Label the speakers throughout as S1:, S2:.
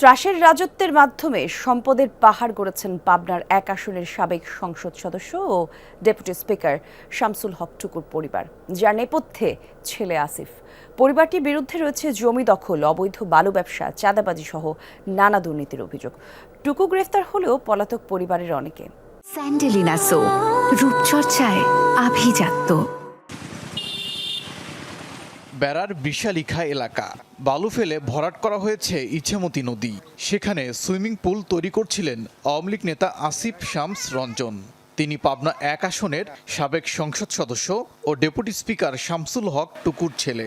S1: ত্রাসের রাজত্বের মাধ্যমে সম্পদের পাহাড় গড়েছেন পাবনার এক আসনের সাবেক সংসদ সদস্য ও ডেপুটি স্পিকার শামসুল হক টুকুর পরিবার, যার নেপথ্যে ছেলে আসিফ। পরিবারটির বিরুদ্ধে রয়েছে জমি দখল, অবৈধ বালু ব্যবসা, চাঁদাবাজি সহ নানা দুর্নীতির অভিযোগ। টুকু গ্রেফতার হলেও পলাতক পরিবারের অনেকে।
S2: স্যান্ডেলিনা সো, রূপচর্চায় আভিজাত্য।
S3: বেড়ার বিশালিখা এলাকা। বালু ফেলে ভরাট করা হয়েছে ইচ্ছামতি নদী। সেখানে সুইমিং পুল তৈরি করছিলেন আওয়ামী লীগ নেতা আসিফ শামস রঞ্জন। তিনি পাবনা এক আসনের সাবেক সংসদ সদস্য ও ডেপুটি স্পিকার শামসুল হক টুকুর ছেলে।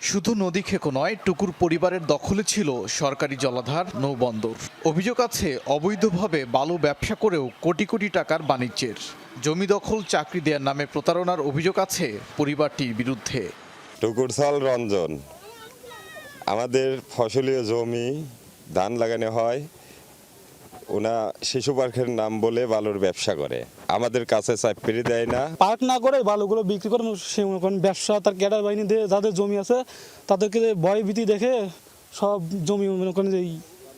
S3: শুধু নদী খেকো নয়, টুকুর পরিবারের দখলে ছিল সরকারি জলাধার নৌবন্দর। অভিযোগ আছে, অবৈধভাবে বালু ব্যবসা করেও কোটি কোটি টাকার বাণিজ্যের। জমি দখল, চাকরি দেওয়ার নামে প্রতারণার অভিযোগ আছে পরিবারটির বিরুদ্ধে।
S4: টুকুরসাল রঞ্জন। আমাদের ফসলীয় জমি ধান লাগানো হয় ওনা শিশু পার্কের নাম বলে বালুর ব্যবসা করে। আমাদের কাছে চাকরি দেয় না।
S5: পার্ক না করে বালুগুলো বিক্রি করে সে ব্যবসা তার ক্যাডার বাহিনী দিয়ে যাদের জমি আছে তাদেরকে ভয় ভীতি দেখে সব জমি মনে করেন যে এই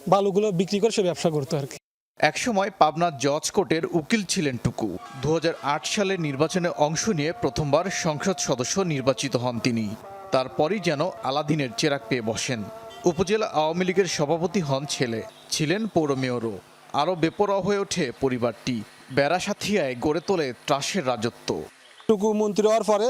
S5: বালুগুলো বিক্রি করে সে ব্যবসা করতো আর কি।
S3: একসময় পাবনার জজ কোর্টের উকিল ছিলেন টুকু। দু হাজার আট সালের নির্বাচনে অংশ নিয়ে প্রথমবার সংসদ সদস্য নির্বাচিত হন তিনি। তারপরই যেন আলাদিনের চেরাক পেয়ে বসেন। উপজেলা আওয়ামী লীগের সভাপতি হন ছেলে। ছিলেন পৌর মেয়রও। আরও বেপরোয়া হয়ে ওঠে পরিবারটি। বেড়াসাথিয়ায় গড়ে তোলে ত্রাসের রাজত্ব।
S6: টুকু মন্ত্রী হওয়ার পরে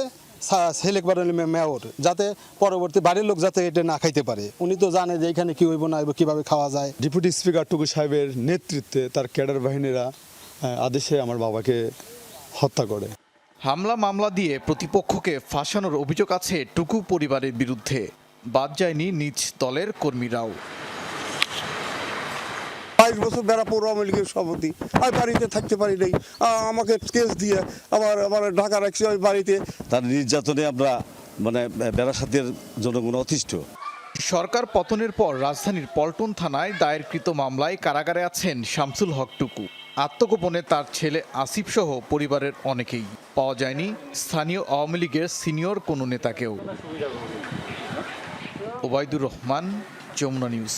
S6: মেয়র যাতে পরবর্তী বাড়ির লোক যাতে এটা না খাইতে পারে। উনি তো জানে যে এখানে কি হইব না কীভাবে খাওয়া যায়।
S7: ডেপুটি স্পিকার টুকু সাহেবের নেতৃত্বে তার ক্যাডার বাহিনীরা আদেশে আমার বাবাকে হত্যা করে।
S3: হামলা মামলা দিয়ে প্রতিপক্ষকে ফাঁসানোর অভিযোগ আছে টুকু পরিবারের বিরুদ্ধে। বাদ যায়নি নিজ দলের কর্মীরাও।
S8: বাইশ বছর বেড়া পৌর আওয়ামী লীগের সভাপতি। আমি বাড়িতে থাকতে পারি নাই। আমাকে কেস দিয়ে আবার আমার ঢাকা রাখছি আমি বাড়িতে।
S9: তার নির্যাতনে আমরা মানে বেড়াসাতের জনগণ অতিষ্ঠ।
S3: সরকার পতনের পর রাজধানীর পল্টন থানায় দায়েরকৃত মামলায় কারাগারে আছেন শামসুল হক টুকু। আত্মগোপনে তার ছেলে আসিফ সহ পরিবারের অনেকেই। পাওয়া যায়নি স্থানীয় আওয়ামী লীগের সিনিয়র কোনো নেতাকেও। ওবায়দুর রহমান যমুনা নিউজ।